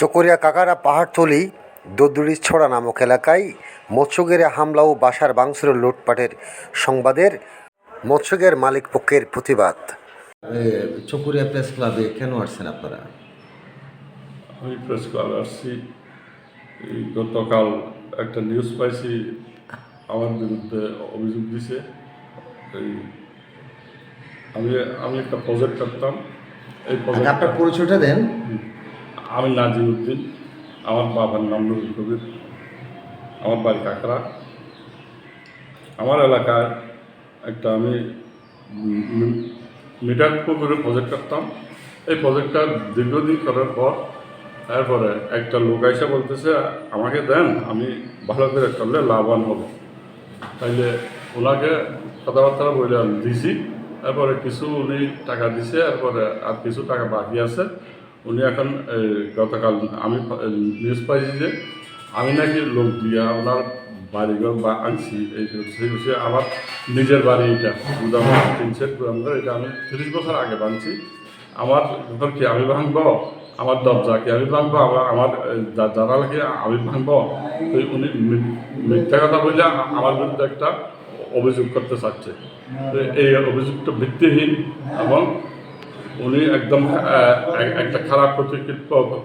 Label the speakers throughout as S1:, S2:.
S1: চকরিয়া কাকারা পাহাড়তলি দদ্দুরির ছড়া নামক এলাকায় মৎস্যগেরে হামলা ও বাসার বাংশুর লুটপাটের সংবাদের মৎস্যগের মালিক পক্ষের প্রতিবাদ। চকুরিয়া প্রেস ক্লাবে কেন আসছেন আপনারা?
S2: আমি প্রেস ক্লাবে আসছি। এই গতকাল একটা নিউজ পাইছি আমার বিরুদ্ধে অভিযোগ দিছে। এই আমি আমি একটা প্রজেক্ট করতাম। এই প্রজেক্ট
S1: আপনার পরিচয়টা দেন।
S2: আমি নাজিমুদ্দিন আমার বাবার নাম নুরুল কবির, আমার বাড়ি কাকরা আমার এলাকায় একটা আমি মিটার পুকুরে প্রজেক্ট করতাম। এই প্রজেক্টটা দীর্ঘদিন করার পর তারপরে একটা লোক এসে বলতেছে, আমাকে দেন, আমি ভালো করে করলে লাভবান হব। তাইলে ওনাকে কথাবার্তা বলে আমি দিছি তারপরে কিছু উনি টাকা দিছে তারপরে আর কিছু টাকা বাকি আছে। উনি এখন গতকাল আমি নিউজ পাইছি যে আমি নাকি লোক দিয়া ওনার বাড়িঘর বা আনছি এই বিষয়ে আমার নিজের বাড়ি এটা গুদাম তিন সেট গুদামঘর এটা আমি তিরিশ বছর আগে বানছি আমার ঘর কি আমি ভাঙবো, আমার দরজা কি আমি ভাঙবো, আমার আমার জানালা কি আমি ভাঙবো? তো উনি মিথ্যা কথা বলে আমার বিরুদ্ধে একটা অভিযোগ করতে চাচ্ছে। এই অভিযোগটা ভিত্তিহীন এবং উনি একদম একটা খারাপ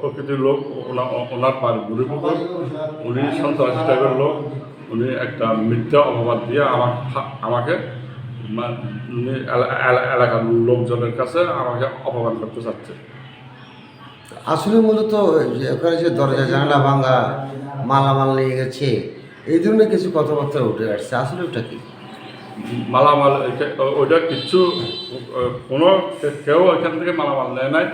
S2: প্রকৃতির লোক, ওনা- ওনার বাড়ি বুড়ি পুকুর উনি সন্ত্রাসী টাইপের লোক, উনি একটা মিথ্যা অপবাদ দিয়ে আমাকে এলা- এলাকার লোকজনের কাছে আমাকে অপমান করতে চাচ্ছে।
S1: আসলে মূলত ওখানে যে দরজা, জানালা ভাঙা, মালামাল নিয়ে গেছে, এই ধরনের কিছু কথাবার্তা উঠে আসছে। আসলে ওটা কি?
S2: মালামাল ওইটা কিচ্ছু কোনো কেউ ওইখান থেকে মালামাল নেয় নাই।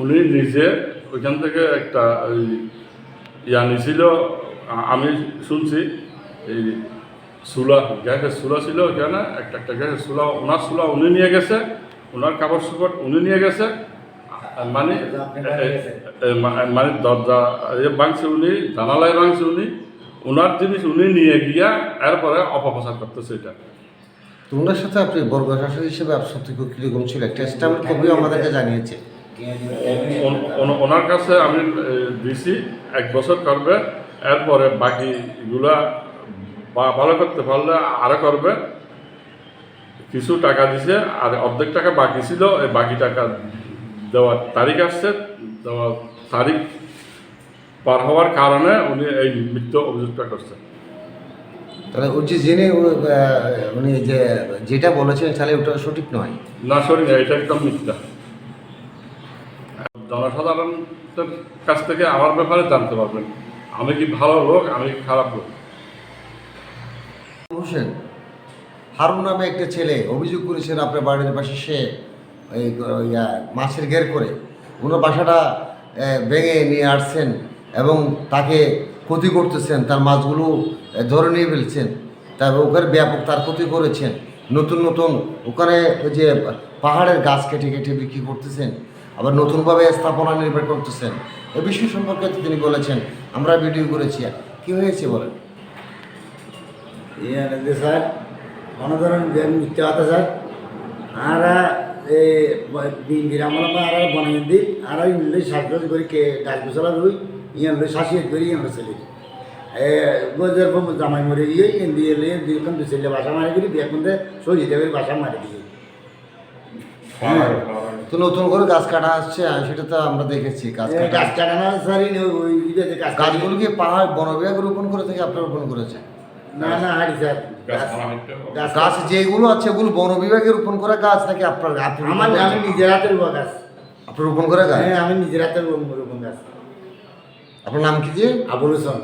S2: উনি নিজে ওইখান থেকে একটা ওই ইয়া নিছিল। আমি শুনছি এই সুলা গ্যাসের সুলা ছিল ওইখানে একটা একটা গ্যাসের সুলা ওনার সুলা উনি নিয়ে গেছে ওনার কাপড় সুপড় উনি নিয়ে গেছে। মানে মানে দরজা এ ভাঙছে উনি জানালায় ভাঙছে উনি। ওনার জিনিস উনি নিয়ে গিয়া এরপরে অপপ্রচার করতেছে এটা।
S1: তো সাথে আপনি বর্গ শাসক হিসেবে আপনার সত্যি কীরকম ছিল? টেস্টামেন্ট কবিও আমাদেরকে জানিয়েছে।
S2: ওন- ওন- ওনার কাছে আমি দিছি, এক বছর করবে, এরপরে বাকিগুলা ভালো করতে পারলে আরও করবে। কিছু টাকা দিছে, আর অর্ধেক টাকা বাকি ছিল, এই বাকি টাকা দেওয়ার তারিখ আসছে, দেওয়ার তারিখ পার হওয়ার কারণে উনি এই মৃত্যু অভিযোগটা করছেন।
S1: তাহলে ওই যে জেনে উনি যে যেটা বলেছেন তাহলে ওটা সঠিক নয়।
S2: না না এটা একদম মিথ্যা। জনসাধারণের কাছ থেকে আমার ব্যাপারে জানতে পারবেন। আমি কি ভালো লোক আমি কি খারাপ লোক?
S1: হোসেন হারুন নামে একটা ছেলে অভিযোগ করেছেন আপনার বাড়ির পাশে সে ইয়া, মাছের ঘের করে। ওনার বাসাটা ভেঙে নিয়ে আসছেন এবং তাকে ক্ষতি করতেছেন, তার মাছগুলো ধরে নিয়ে ফেলছেন। তারপর ওখানে ব্যাপক তার ক্ষতি করেছেন। নতুন নতুন ওখানে ওই যে পাহাড়ের গাছ কেটে কেটে বিক্রি করতেছেন, আবার নতুনভাবে স্থাপনা নির্মাণ করতেছেন। এ বিষয় সম্পর্কে তিনি বলেছেন, আমরা ভিডিও করেছি। কি হয়েছে বলেন?
S3: স্যার মনে করেন মিথ্যা কথা স্যার, আরা এই বিরামলা আর বনমন্দির আর আর মিলে সাজ করে কে গাছ গোছালা রুই। ইনলে শাসিয়ে করি ইনলে ছেলে এ গজের বম জামাই মরে গিয়ে ইন্দি এলে ইন্দি এখন দু ছেলে বাসা মারি দেবে বাসা মারি দিয়ে।
S1: তো নতুন করে গাছ কাটা আসছে সেটা তো আমরা দেখেছি গাছ কাটা
S3: গাছ কাটানো স্যার ওই ইয়েতে গাছ
S1: গাছগুলো কি পাহাড় বন বিভাগ রোপণ করে থেকে আপনারা রোপণ করেছে
S3: না না হাড়ি স্যার। গাছ
S1: যেগুলো আছে ওগুলো বন বিভাগে রোপণ করা গাছ নাকি আপনার রোপণ
S3: আমার আমি নিজের হাতের রোয়া গাছ।
S1: আপনি রোপণ করা গাছ?
S3: হ্যাঁ আমি নিজের হাতের রোপণ গাছ।
S1: আপনার নাম কি? যে
S3: আবুল হোসেন।